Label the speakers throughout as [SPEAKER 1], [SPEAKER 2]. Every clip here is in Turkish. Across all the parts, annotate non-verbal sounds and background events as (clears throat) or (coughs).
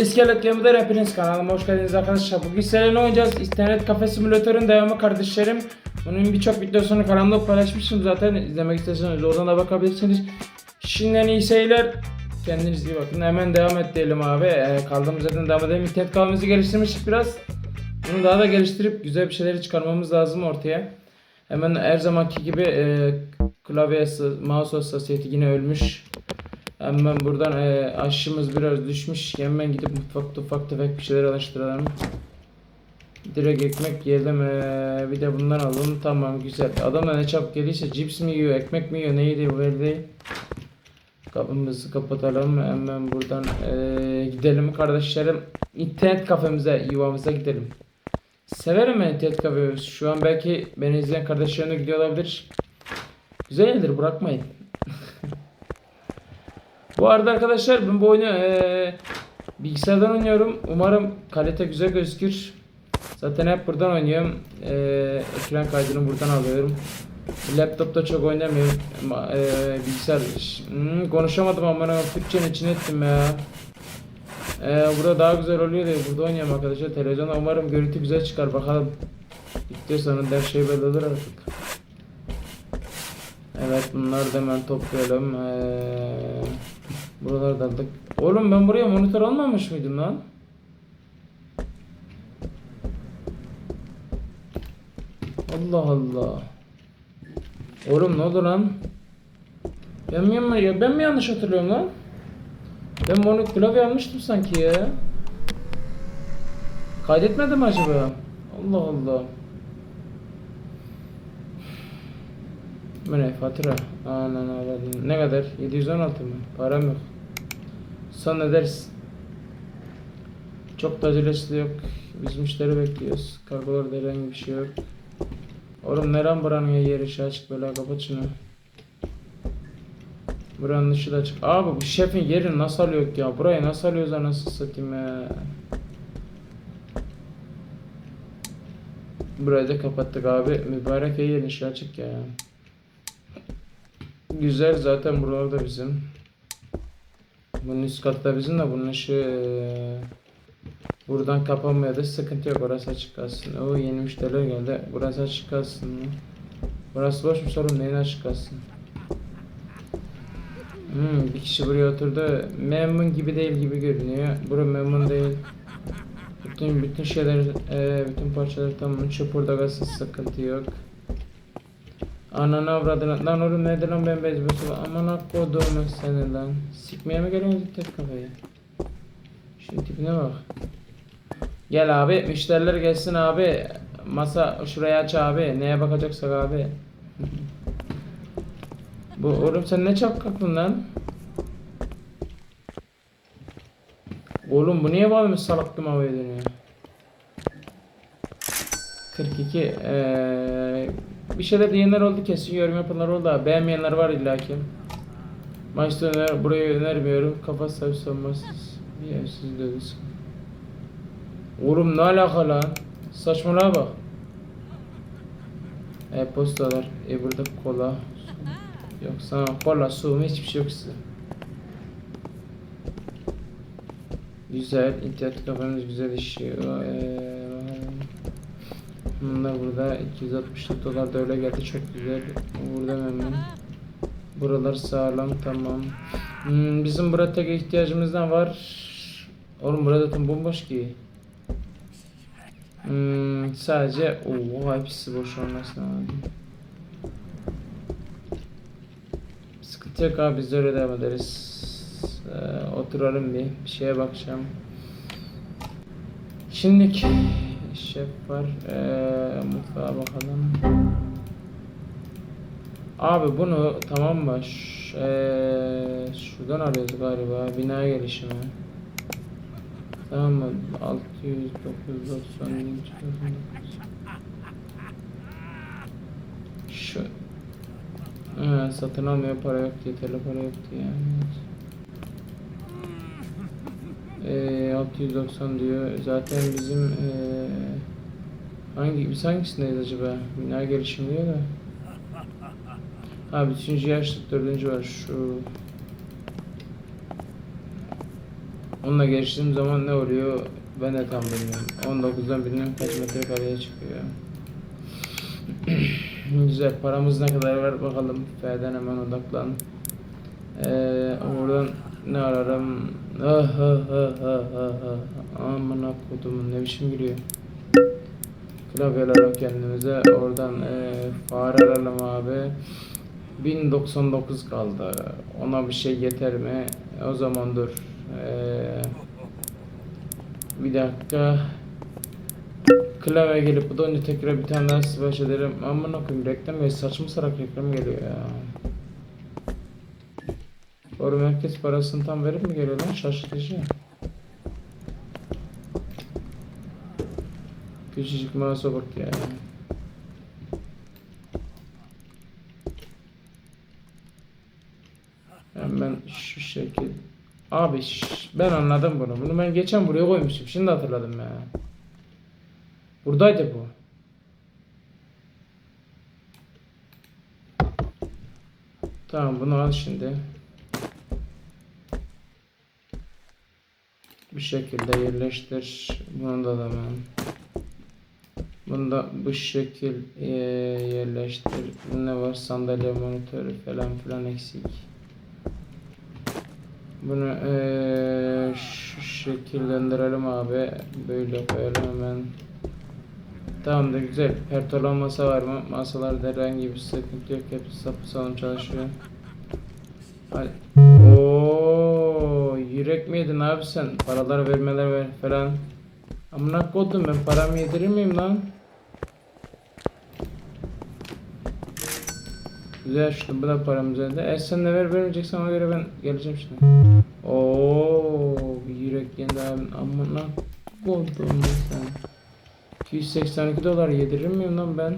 [SPEAKER 1] İskelet Game'den hepiniz kanalıma hoş geldiniz arkadaşlar. Bugün sizlerle ne oynayacağız? İnternet kafe simülatörün devamı kardeşlerim. Bunun birçok videosunu kanalımda paylaşmışım zaten. İzlemek isterseniz oradan da bakabilirsiniz. Şimdiden iyi seyirler. Kendinize iyi bakın. Hemen devam et diyelim abi. Ee, kaldığımız yerden devam edelim. İnternet kafemizi geliştirmiştik biraz. Bunu daha da geliştirip güzel bir şeyleri çıkarmamız lazım ortaya. Hemen her zamanki gibi e, klavye, mouse hassasiyeti yine ölmüş. Hemen buradan e, aşımız biraz düşmüş. Hemen gidip mutfakta ufak tefek bir şeyler alıştıralım. Direkt ekmek yiyelim. E, bir de bundan alalım. Tamam güzel. Adam da ne çabuk geliyse cips mi yiyor, ekmek mi yiyor, neydi bu belli değil. Kapımızı kapatalım. Hemen buradan e, gidelim kardeşlerim. İnternet kafemize, yuvamıza gidelim. Severim ben internet kafeyi. Şu an belki beni izleyen kardeşlerim de gidiyor olabilir. Güzel yerdir bırakmayın. Bu arada arkadaşlar ben bu oyunu eee, bilgisayardan oynuyorum. Umarım kalite güzel gözükür. Zaten hep buradan oynuyorum. Eee, ekran kaydını buradan alıyorum. Laptopta çok oynamıyorum. Eee, bilgisayar Hmm, konuşamadım ama Türkçenin içine ettim ya. Eee, burada daha güzel oluyor diye burada oynuyorum arkadaşlar. Televizyonda umarım görüntü güzel çıkar bakalım. Video sonunda her şey belli olur artık. Evet bunları da hemen toplayalım. Ee, buraları da aldık. Oğlum ben buraya monitör almamış mıydım lan? Allah Allah. Oğlum ne oldu lan? Ben mi, ya ben mi yanlış hatırlıyorum lan? Ben monitör klavye almıştım sanki ya. Kaydetmedim acaba? Allah Allah. Bu ne fatura? Anan avradım. Ne kadar? 716 mı? Param yok. Son ederiz. Çok da acelesi de yok. Biz müşteri bekliyoruz. Kargolarda herhangi bir şey yok. Oğlum neren buranın yeri şey açık böyle kapat şunu. Buranın dışı da açık. Abi bu şefin yerini nasıl alıyor ya? Burayı nasıl alıyoruz anasını satayım ya. Burayı da kapattık abi. Mübarek yerin işi açık ya. Güzel zaten buralar da bizim. Bunun üst katı da bizim de bunun ışığı eee, buradan kapanmaya da sıkıntı yok. Orası açık kalsın. O yeni müşteriler geldi. Burası açık kalsın? Burası boşmuş oğlum neyin açık kalsın? Hmm, bir kişi buraya oturdu. Memnun gibi değil gibi görünüyor. Bura memnun değil. Bütün bütün şeyler, eee, bütün parçalar tamam. Çöp orada kalsın sıkıntı yok. Ananı avradını lan oğlum nedir lan ben bezbesi aman koduğumu seni lan. Sikmeye mi geliyorsun tek kafayı Şimdi tipine bak. Gel abi müşteriler gelsin abi. Masa şuraya aç abi. Neye bakacaksak abi. Bu oğlum sen ne çabuk kalktın lan? Oğlum bu niye bağlamış salak gibi havaya dönüyor? 42 eee bir şeyler diyenler oldu kesin yorum yapanlar oldu abi. Beğenmeyenler var illaki. Maçta öner, burayı önermiyorum. Kafa sahip savunmasız. Bir evsiz dövüş. Oğlum ne alaka lan? Saçmalığa bak. E-postalar. E burada kola. Yok sana kola, su hiçbir şey yok size. Güzel. internet kafamız güzel işiyor. Ee, Bunlar burada 264 dolar da öyle geldi çok güzel. Burada memnun. Buralar sağlam tamam. Hmm, bizim burada tek ihtiyacımız ne var? Oğlum burada tam bomboş ki. Hmm, sadece ooo hepsi boş olması lazım. Sıkıntı yok abi biz öyle devam ederiz. Ee, oturalım bir, bir şeye bakacağım. Şimdiki şef var. Ee, mutfağa bakalım. Abi bunu tamam mı? Ş- ee, şuradan arıyoruz galiba. Bina gelişimi. Tamam mı? 600, 990, Şu Ha, satın almaya para yok diye, tele para yok diye. Ee, 690 diyor. Zaten bizim ee, hangi biz hangisindeyiz acaba? Bina gelişim diyor da. Ha üçüncü yaşlık dördüncü var şu. Onunla geçtiğim zaman ne oluyor ben de tam bilmiyorum. 19'dan bilmem kaç metrekareye çıkıyor. (clears throat) Güzel paramız ne kadar var bakalım. F'den hemen odaklan. Ee, oradan ne ararım? Ah ah ah ah ah ah. Amına kodumun ne biçim giriyor. Klavye alalım kendimize. Oradan e, fare alalım abi. 1099 kaldı. Ona bir şey yeter mi? O zaman dur. Ee, bir dakika. Klavye gelip bu da önce tekrar bir tane daha sipariş ederim. Aman okuyayım reklam geliyor. Saçma sarak reklam geliyor ya. Doğru merkez parasını tam verip mi geliyor lan? Şaşırtıcı. Küçücük mouse'a bak ya. Hemen şu şekil. Abi şş, ben anladım bunu. Bunu ben geçen buraya koymuştum. Şimdi hatırladım ya. Buradaydı bu. Tamam bunu al şimdi. Bu şekilde yerleştir. Bunu da hemen. Bunu da bu şekil eee, yerleştir. Ne var? Sandalye monitörü falan filan eksik. Bunu eee, şu şekillendirelim abi. Böyle koyalım hemen. Tamam da güzel. Pertolan masa var mı? Masalarda herhangi bir sıkıntı yok. Hepsi sapı sağlam çalışıyor. Hadi. Oo, yürek mi yedin abi sen? Paralar vermeler ver falan. Amına kodum ben paramı yedirir miyim lan? Güzel şurada bu da param üzerinde. E sen de ver vermeyeceksen ona göre ben geleceğim şimdi. Oo, yürek yendi abi. Amına kodum sen. 282 dolar yedirir miyim lan ben?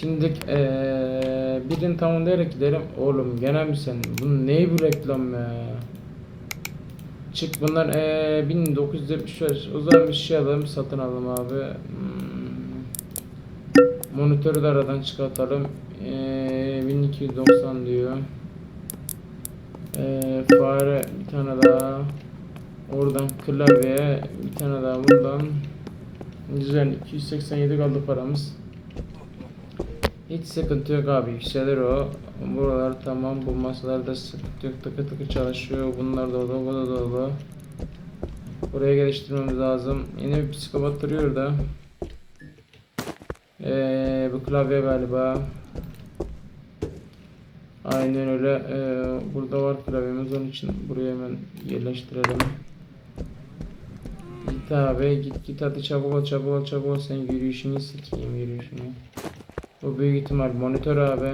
[SPEAKER 1] Şimdi eee birini tamamlayarak gidelim. Oğlum gene mi sen? Bu ne bu reklam ya? Çık bunlar eee 1975. O zaman bir şey alalım satın alalım abi. Hmm. Monitörü de aradan çıkartalım. Eee 1290 diyor. Eee fare bir tane daha. Oradan klavye bir tane daha buradan. Güzel 287 kaldı paramız. Hiç sıkıntı yok abi yükselir o. Buralar tamam bu masalarda sıkıntı yok tıkı tıkı çalışıyor. Bunlar da dolu bu da dolu. Buraya geliştirmemiz lazım. Yine bir psikopat duruyor da. Ee, bu klavye galiba. Aynen öyle. Ee, burada var klavyemiz onun için buraya hemen yerleştirelim. Git abi git git hadi çabuk ol çabuk ol çabuk ol sen yürüyüşünü sikeyim yürüyüşünü. Bu büyük ihtimal monitör abi.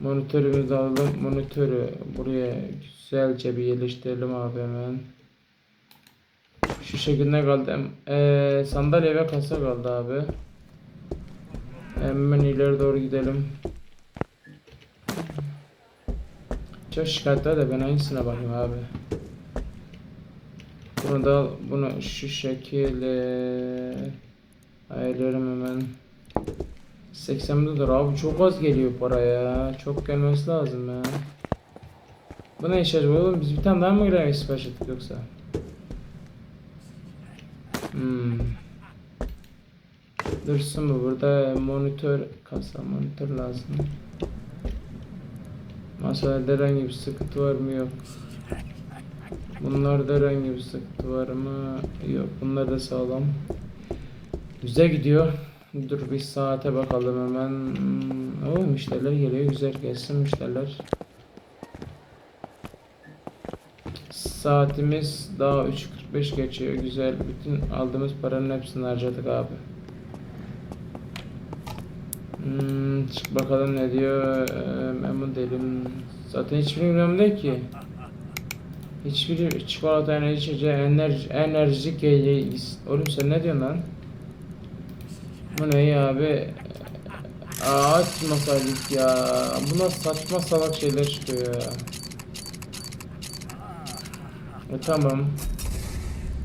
[SPEAKER 1] Monitörümüzü alalım. Monitörü buraya güzelce bir yerleştirelim abi hemen. Şu şekilde kaldı. Ee, sandalye ve kasa kaldı abi. Hemen ileri doğru gidelim. Çok şikayetler de ben hangisine bakayım abi. Bunu da bunu şu şekilde ayarlarım hemen. 80 dolar abi çok az geliyor para ya. Çok gelmesi lazım ya. Bu ne iş acaba oğlum? Biz bir tane daha mı grafik sipariş ettik yoksa? Hmm. Dursun bu burada monitör kasa monitör lazım. Masada herhangi bir sıkıntı var mı yok. Bunlarda herhangi bir sıkıntı var mı? Yok. Bunlar da sağlam. Güzel gidiyor. Dur bir saate bakalım hemen. Hmm, Oo müşteriler geliyor. Güzel gelsin müşteriler. Saatimiz daha 3.45 geçiyor. Güzel. Bütün aldığımız paranın hepsini harcadık abi. Hmm, çık bakalım ne diyor. Ee, memnun değilim. Zaten hiçbir bilmem değil ki. Hiçbir çikolata enerji enerji, enerjik yiyeceği. Oğlum sen ne diyorsun lan? Bu ne ya abi? Aa açmasaydık ya. Buna saçma salak şeyler çıkıyor ya. E tamam.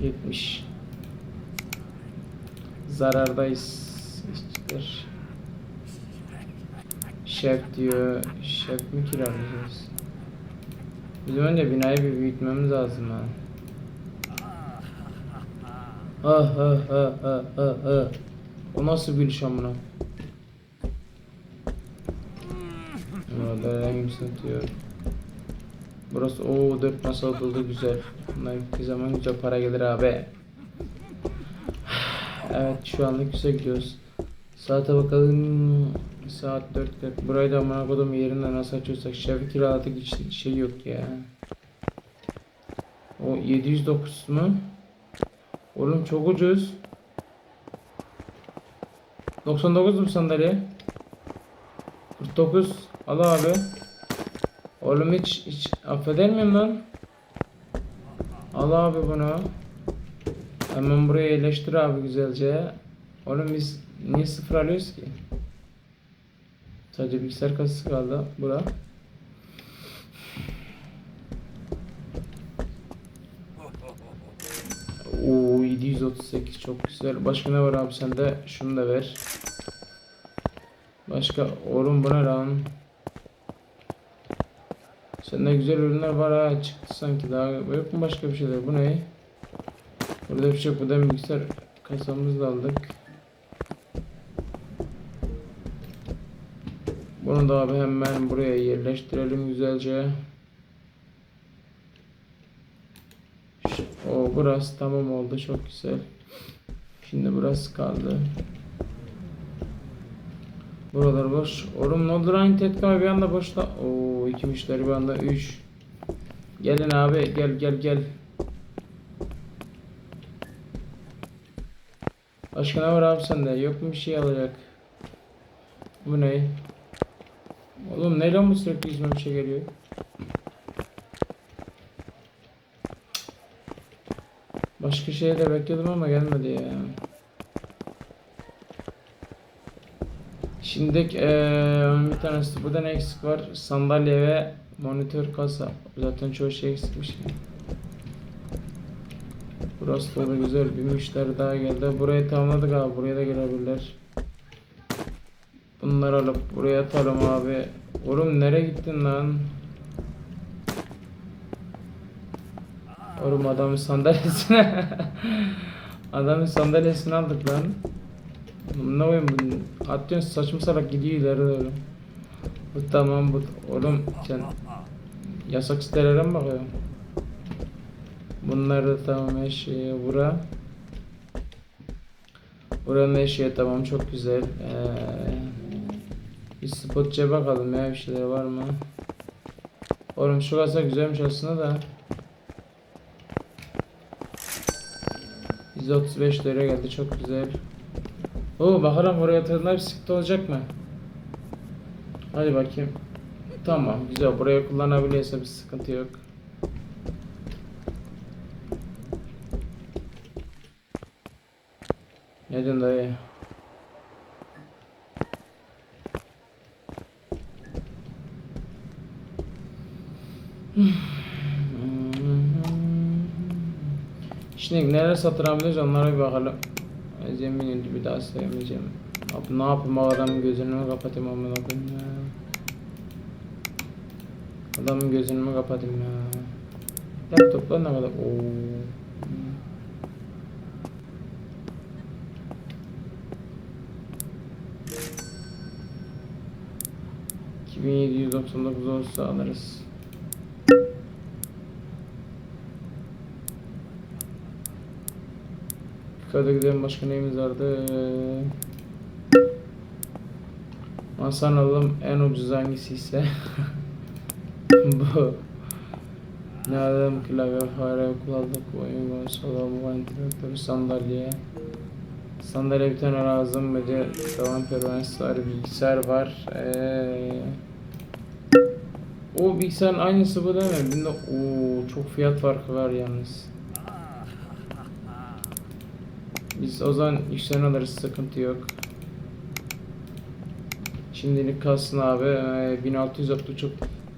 [SPEAKER 1] 70. Zarardayız. İşçiler. Şef diyor. Şef mi kiralayacağız? Bizim önce binayı bir büyütmemiz lazım ha. Ha ha ha ha ha ha. O nasıl bir iş amına? Rengi satıyor. Burası o dört masa oldu güzel. Bunlar bittiği zaman güzel para gelir abi. Evet şu anlık güzel gidiyoruz. Saate bakalım. Saat 4.40. Burayı da amına kodum yerinden nasıl açıyorsak. Şefi kiraladık hiç şey yok ya. O 709 mu? Oğlum çok ucuz. 99 mu sandalye? 49. Al abi. Oğlum hiç, hiç affeder miyim lan? Al abi bunu. Hemen buraya yerleştir abi güzelce. Oğlum biz niye sıfır alıyoruz ki? Sadece bilgisayar kasası kaldı. Bura. Oo 738 çok güzel. Başka ne var abi sende? Şunu da ver. Başka oğlum bu ne lan? Sende güzel ürünler var ha çıktı sanki daha yok mu başka bir şeyler bu ne? Burada bir şey yok buradan bilgisayar kasamızı da aldık. Bunu da abi hemen buraya yerleştirelim güzelce. Ş- O burası tamam oldu çok güzel. Şimdi burası kaldı. Buralar boş. Oğlum ne oldu bir anda boşta. Oo iki müşteri bir anda üç. Gelin abi gel gel gel. Başka ne var abi sende? Yok mu bir şey alacak? Bu ne? Oğlum ne lan bu sürekli yüzüme bir şey geliyor? Başka şey de bekliyordum ama gelmedi ya. Şimdi eee bir tanesi burada eksik var? Sandalye ve monitör kasa. Zaten çoğu şey eksikmiş. Burası da güzel bir müşteri daha geldi. Burayı tamamladık abi. Buraya da gelebilirler. Bunları alıp buraya atalım abi. Oğlum nereye gittin lan? Oğlum adamın sandalyesine (laughs) Adamın sandalyesini aldık lan. Ne oyun bu? Atıyorsun saçma salak gidiyor ileri doğru. Bu tamam bu. Oğlum sen yasak sitelere mi bakıyorsun? Bunlar da tamam eşeğe bura. Buranın eşeği tamam çok güzel. Ee, bir spotçuya bakalım ya bir şeyler var mı? Oğlum şu kasa güzelmiş aslında da. 135 lira geldi çok güzel. Oo bakalım buraya yatırımlar bir sıkıntı olacak mı? Hadi bakayım. Tamam güzel buraya kullanabiliyorsa bir sıkıntı yok. Ne diyorsun dayı? Şimdi neler satırabiliriz onlara bir bakalım. Zemin bir daha sevmeyeceğim. Abi ne yapayım o adamın gözünü kapatayım amına koyayım ya. Adamın gözünü mü kapatayım ya. Laptoplar ne kadar? Oo. 2799 olsa alırız. Yukarıda gidelim başka neyimiz vardı? Masan alalım en ucuz hangisi ise (laughs) bu. Ne alalım klavye fare kullandık oyun salon ventilatör sandalye Sandalye bir tane lazım bir de tavan pervanesi var bilgisayar var ee, O bilgisayarın aynısı bu değil mi? Bunda oo, çok fiyat farkı var yalnız Biz o zaman yükseleni alırız sıkıntı yok Şimdilik kalsın abi ee, 1600 yaptı çok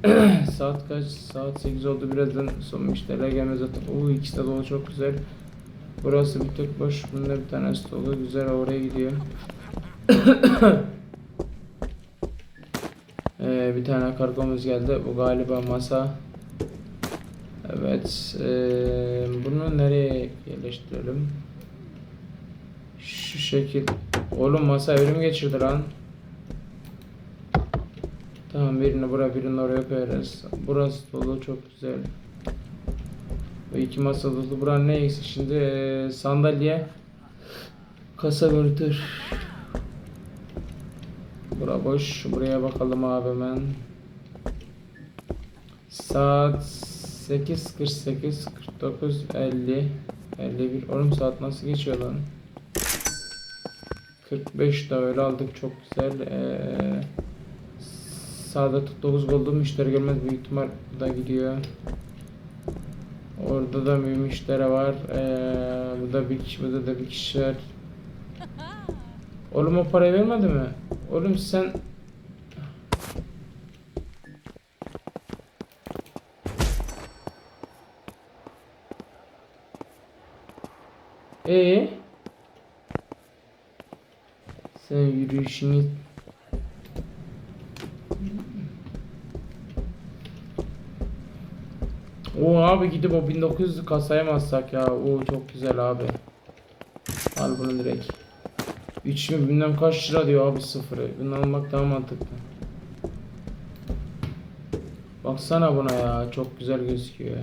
[SPEAKER 1] (clears throat) Saat kaç? Saat 8 oldu birazdan son müşteriler gelmez zaten Oo ikisi de dolu çok güzel Burası bir tek boş. Bunda bir tanesi dolu. Güzel oraya gidiyor. (clears throat) ee, bir tane kargomuz geldi. Bu galiba masa. Evet. eee, bunu nereye yerleştirelim? Şu şekil. Oğlum masa evrim geçirdi lan. Tamam birini buraya birini oraya koyarız. Burası dolu çok güzel. Bu iki masa dolu. Buranın ne eksik şimdi? Eee, sandalye. Kasa monitör. Bura boş. Buraya bakalım abi hemen. Saat 8.48 49 50 51 Oğlum saat nasıl geçiyor lan? 45 da öyle aldık çok güzel. Ee, sağda 49 buldum. Müşteri gelmez büyük ihtimal da gidiyor. Orada da bir müşteri var. Ee, burada bir kişi, burada da bir kişi var. Oğlum o parayı vermedi mi? Oğlum sen Ee? Sen yürüyüşünü O abi gidip o 1900 kasaya mı atsak ya? O çok güzel abi. Al bunu direkt. 3000 bilmem kaç lira diyor abi sıfırı. Bunu almak daha mantıklı. Baksana buna ya. Çok güzel gözüküyor.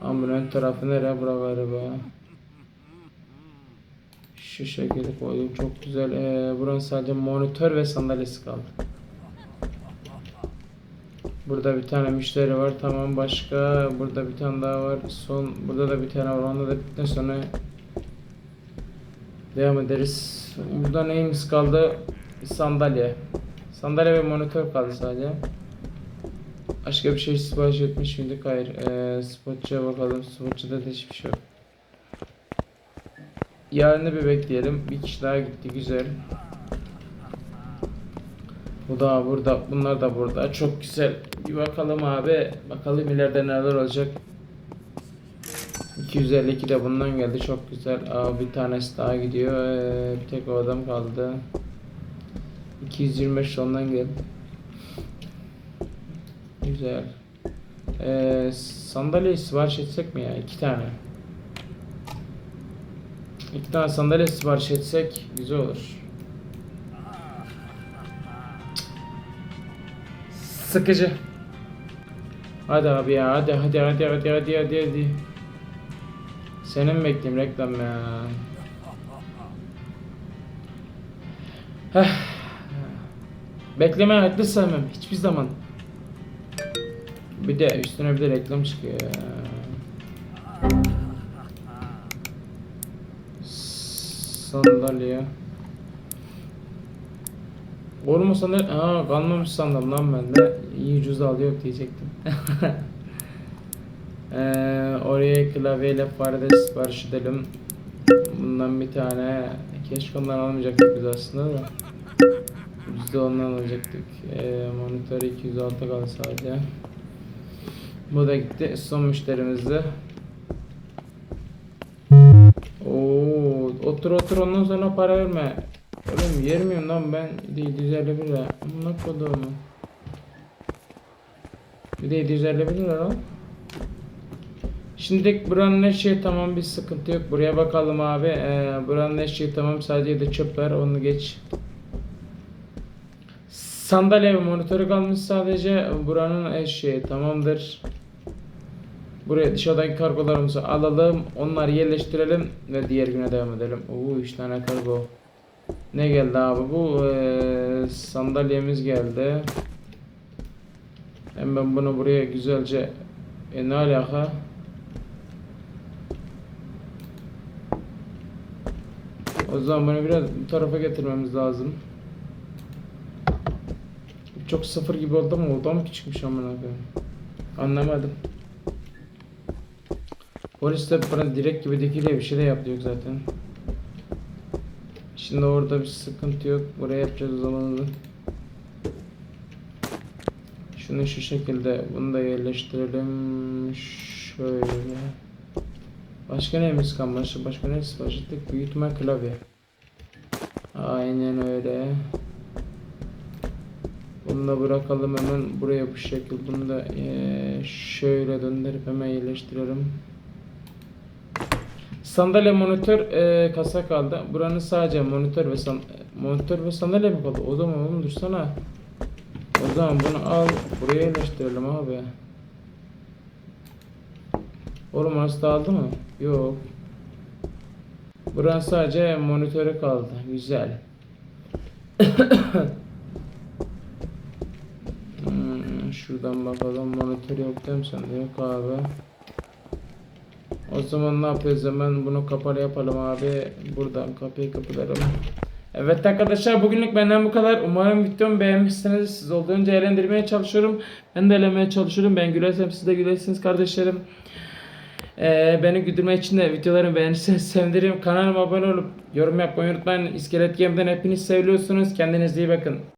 [SPEAKER 1] Ama ön tarafı nereye? Bura galiba. Şu şekilde koydum. Çok güzel. Ee, buranın sadece monitör ve sandalyesi kaldı. Burada bir tane müşteri var. Tamam başka. Burada bir tane daha var. Son. Burada da bir tane var. Onda da bittikten sonra devam ederiz. Burada neyimiz kaldı? Sandalye. Sandalye ve monitör kaldı sadece. Başka bir şey sipariş etmiş miydik? Hayır. Ee, spotçuya bakalım. Spotçuda da hiçbir şey yok. Yarını bir bekleyelim. Bir kişi daha gitti. Güzel. Bu da burada. Bunlar da burada. Çok güzel. Bir bakalım abi. Bakalım ileride neler olacak. 252 de bundan geldi. Çok güzel. Aa, bir tanesi daha gidiyor. Ee, bir tek o adam kaldı. 225 ondan geldi. Güzel. Ee, sandalye sipariş etsek mi ya? İki tane. İki tane sandalye sipariş etsek güzel olur. Sıkıcı. Hadi abi ya hadi hadi hadi hadi hadi hadi hadi. Senin bekleyeyim reklam ya. Heh. Haklı sevmem hiçbir zaman. Bir de üstüne bir de reklam çıkıyor. Sandalye. O sandalye... Aa kalmamış sandım lan ben de. İyi ucuz alıyor diyecektim. (laughs) ee, oraya klavyeyle farede sipariş edelim. Bundan bir tane. Keşke ondan almayacaktık biz aslında da. Biz de ondan alacaktık. Ee, monitör 206 kaldı sadece. Bu da gitti. Son müşterimiz otur otur ondan sonra para verme. Oğlum yer miyim lan ben? Bir de 751 lira. Amına koduğumu. Bir de 751 lira lan. Şimdi buranın her şeyi tamam bir sıkıntı yok. Buraya bakalım abi. Ee, buranın her şeyi tamam sadece de çöp var onu geç. Sandalye ve monitörü kalmış sadece. Buranın her şeyi tamamdır. Buraya dışarıdaki kargolarımızı alalım. Onları yerleştirelim ve diğer güne devam edelim. Oo 3 tane kargo. Ne geldi abi bu? Ee, sandalyemiz geldi. Hemen bunu buraya güzelce e, ne alaka? O zaman bunu biraz bu tarafa getirmemiz lazım. Çok sıfır gibi oldu ama oldu mu küçükmüş amına koyayım. Anlamadım. Polis de bana direkt gibi dikiyle bir şey de yapıyor zaten. Şimdi orada bir sıkıntı yok. Buraya yapacağız o zaman. Şunu şu şekilde bunu da yerleştirelim. Şöyle. Başka neyimiz kalmış? Başka ne sipariş ettik? Büyük ihtimal klavye. Aynen öyle. Bunu da bırakalım hemen buraya bu şekilde. Bunu da şöyle döndürüp hemen yerleştirelim. Sandalye monitör eee, kasa kaldı. Buranın sadece monitör ve san monitör ve sandalye mi kaldı? O zaman oğlum dursana. O zaman bunu al buraya yerleştirelim abi. Oğlum da aldı mı? Yok. Buranın sadece monitörü kaldı. Güzel. (coughs) Hmm, şuradan bakalım monitör yok değil mi sende yok abi. O zaman ne yapıyoruz hemen bunu kapalı yapalım abi. Buradan kapıyı kapatalım. Evet arkadaşlar bugünlük benden bu kadar. Umarım videomu beğenmişsiniz. Siz olduğunca eğlendirmeye çalışıyorum. Ben de eğlenmeye çalışıyorum. Ben gülersem siz de gülersiniz kardeşlerim. Ee, beni güldürmek için de videolarımı beğenirseniz (laughs) sevinirim. Kanalıma abone olup yorum yapmayı unutmayın. İskelet Game'den hepiniz seviyorsunuz. Kendinize iyi bakın.